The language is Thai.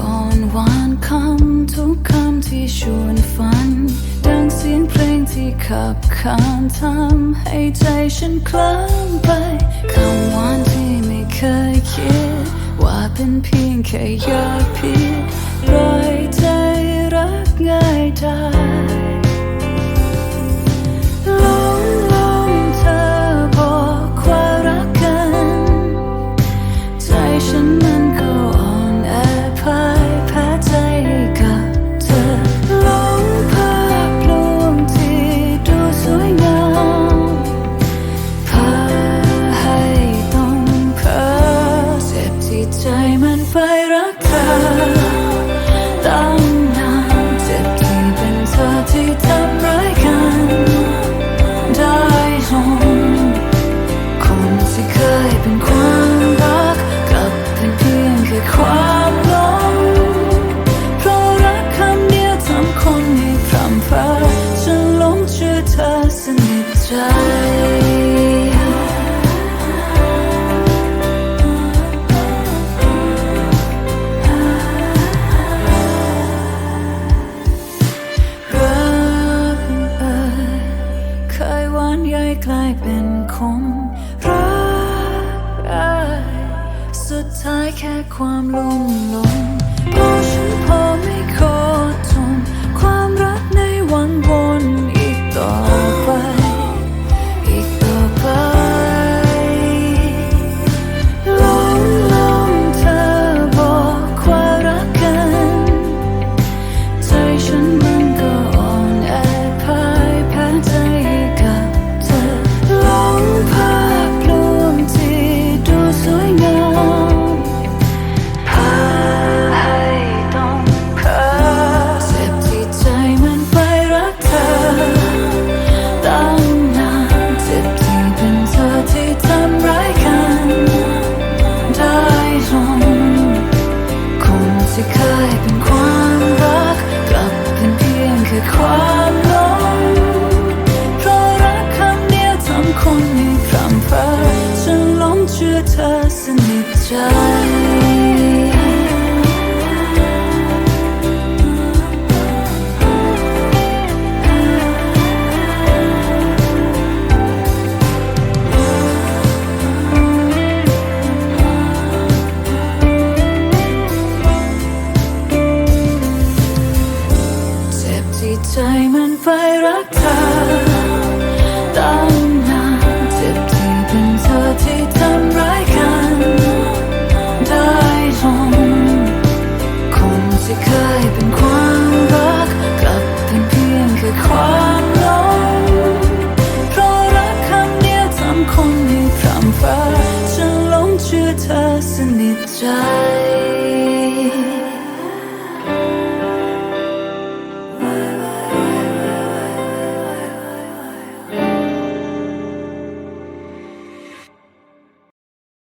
อ่อนหวานคำทุกคำที่ชวนฝัน ดังเสียงเพลงที่ขับขานทำให้ใจฉันคลั่งไปคำหวานที่ไม่เคยคิด ว่าเป็นเพียงแค่ยาพิษร้อย fai raccare ายเป็นคมรักสุดท้ายแค่ความลุ่มหลง ชื่อเธอสนิทใจใจมันไฟรักเธอ I